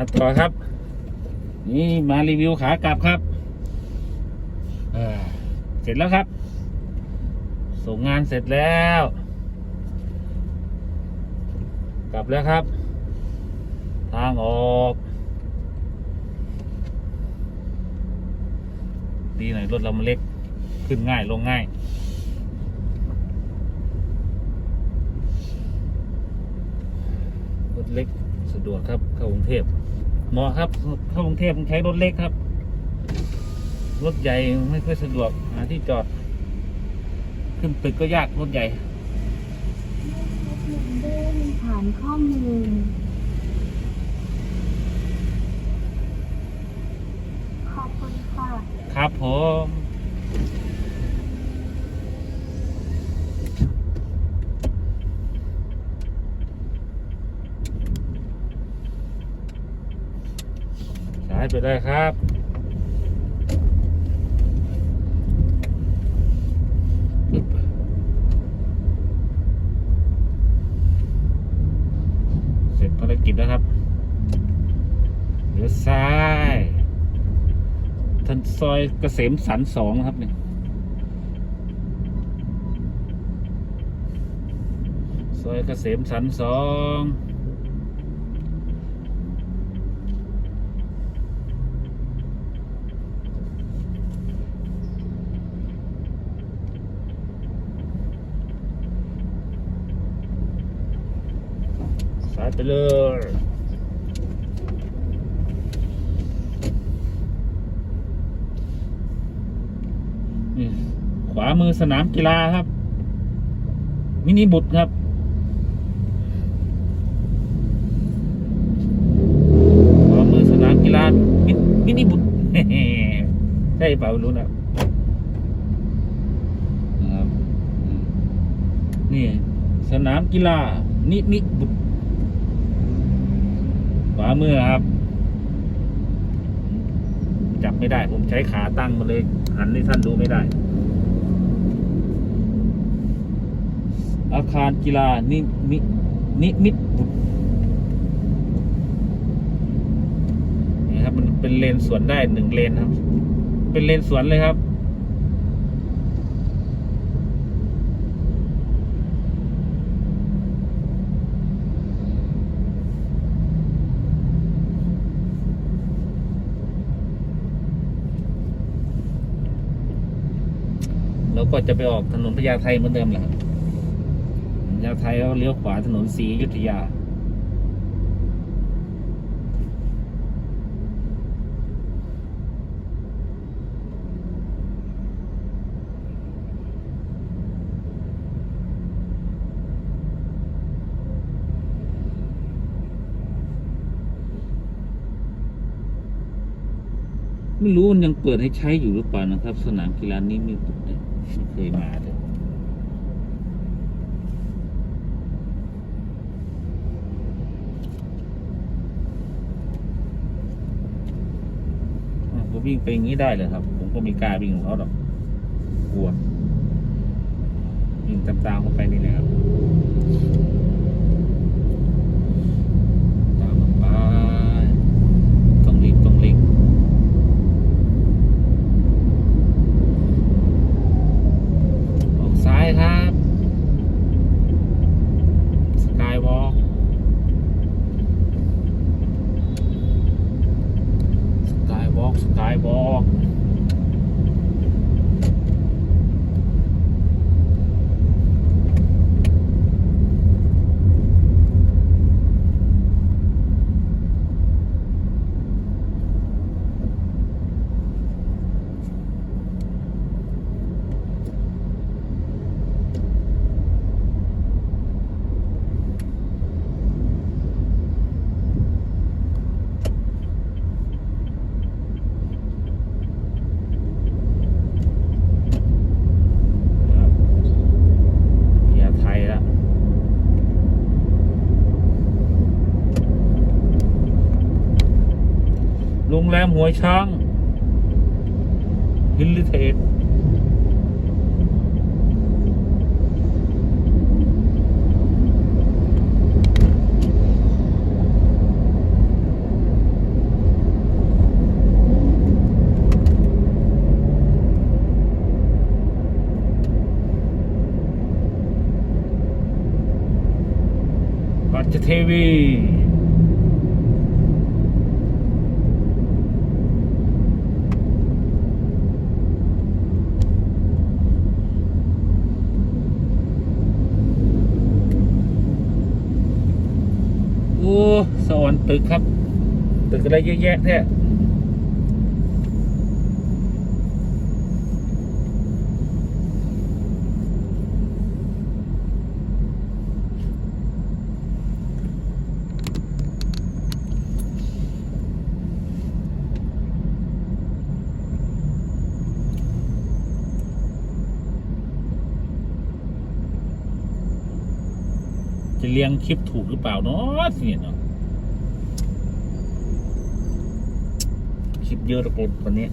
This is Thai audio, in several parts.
มาต่อครับ นี่มารีวิวขากลับครับเสร็จแล้วครับ ส่งงานเสร็จแล้ว กลับแล้วครับ ทางออก ดีหน่อยรถเรามันเล็ก ขึ้นง่ายลงง่ายรถเล็ก ดวกครับเข้ากรุงเทพเหมาะครับเข้ากรุงเทพต้องใช้รถเล็กครับ รถใหญ่ไม่ค่อยสะดวกหาที่จอด ขึ้นตึกก็ยากรถใหญ่เด้งฐานข้อมูลขอบคุณค่ะครับผม ไปได้ครับเสร็จภารกิจแล้วครับเลี้ยวซ้ายทันซอยเกษมสันสองนะครับเนี่ยซอยเกษมสันสอง สายไปเลยขวามือสนามกีฬาครับ มินิบุตรครับขวามือสนามกีฬา มิมินิบุตรใช่เปล่ารู้นะนะครับนี่ สนามกีฬา นิมิบุตร มือครับ จับไม่ได้ผมใช้ขาตั้งมาเลย หันให้ท่านดูไม่ได้ อาคารกีฬานิมินิมิตบุตรนี่ครับ มันเป็นเลนสวนได้หนึ่งเลนครับ เป็นเลนสวนเลยครับ แล้วก็จะไปออกถนนพญาไทเหมือนเดิมแหละพญาไทแล้วเลี้ยวขวาถนนศรีอยุธยา ไม่รู้มันยังเปิดให้ใช้อยู่หรือเปล่านะครับ สนามกีฬานี้มีตุกเนี่ยไม่ เคยมาเลยอะก็วิ่งไปอย่างนี้ได้เลยครับ ผมก็ไมีกล้าวิ่งของเขาหรอก กลัว วิ่งตามๆเขาไปนี่แหละครับ รงแรมหัวช้างฮิลลิเทสปัจเทวี สอนตึกครับ ตึกอะไรเยอะแยะแท้ เรียงคลิปถูกหรือเปล่าเนาะเนี่ยเนาะคลิปเยอะตะกรุดวันนี้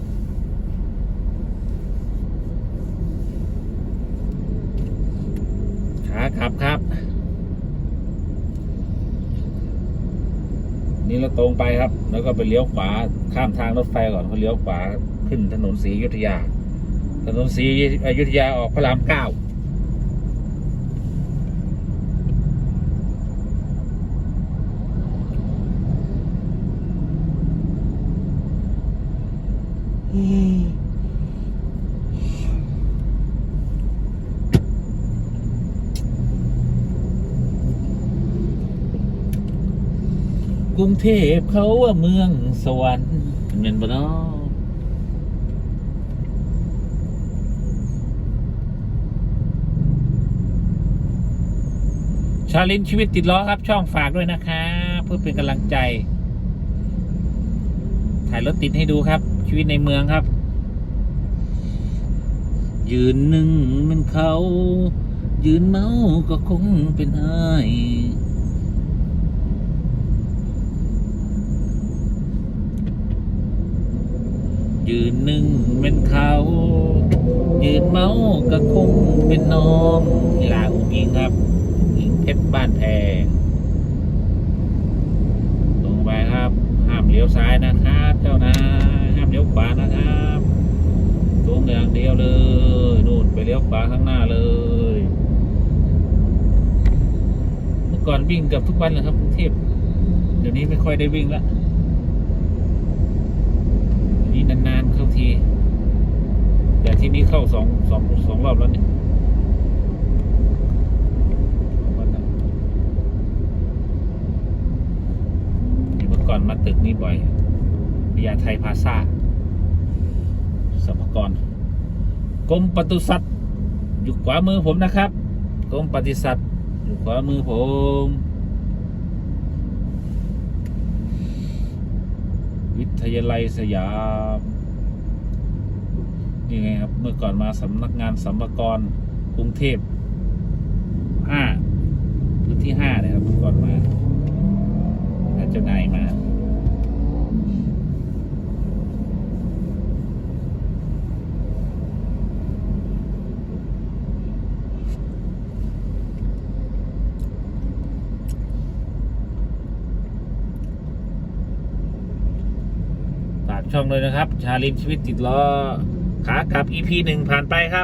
ขากลับครับ นี่เราตรงไปครับ แล้วก็ไปเลี้ยวขวาข้ามทางรถไฟก่อนเขาเลี้ยวขวาขึ้นถนนศรีอยุธยา ถนนศรีอยุธยาออกพระรามเก้า กรุงเทพเขาว่าเมืองสวรรค์เงินบ่เนาชาลินชีวิตติดล้อครับ ช่องฝากด้วยนะคะ เพื่อเป็นกำลังใจ ถ่ายรถติดให้ดูครับ ชีวิตในเมืองครับ ยืนหนึ่งมันเขา ยืนเมาก็คงเป็นไห้ยืนหนึ่งเป็นเขา ยืนเมาก็คงเป็นน้องลาอุ้งอิงครับอิงเพชรบ้านแพงลงไปครับ ห้ามเลี้ยวซ้ายนะครับ ขวานะครับตรงอย่างเดียวเลยนู่นไปเลี้ยวขวาข้างหน้าเลย เมื่อก่อนวิ่งกับทุกวันเลยครับกรุงเทพเดี๋ยวนี้ไม่ค่อยได้วิ่งละนี่นานๆเข้าที แต่ที่นี้เข้าสองสองสองรอบแล้วเนี่ยเมื่อก่อนมาตึกนี้บ่อยพญาไทยพาซา สรรพากรกรมปศุสัตว์อยู่ขวามือผมนะครับกรมปศุสัตว์อยู่ขวามือผมวิทยาลัยสยาม นี่ไงครับ เมื่อก่อนมาสำนักงานสัมภากรกรุงเทพห้าพื้นที่ห้านี่ยครับเมื่อก่อนมาอาเจ้านายมา ช่องเลยนะครับ ชาลินชีวิตติดล้อขากลับ EP หนึ่งผ่านไปครับ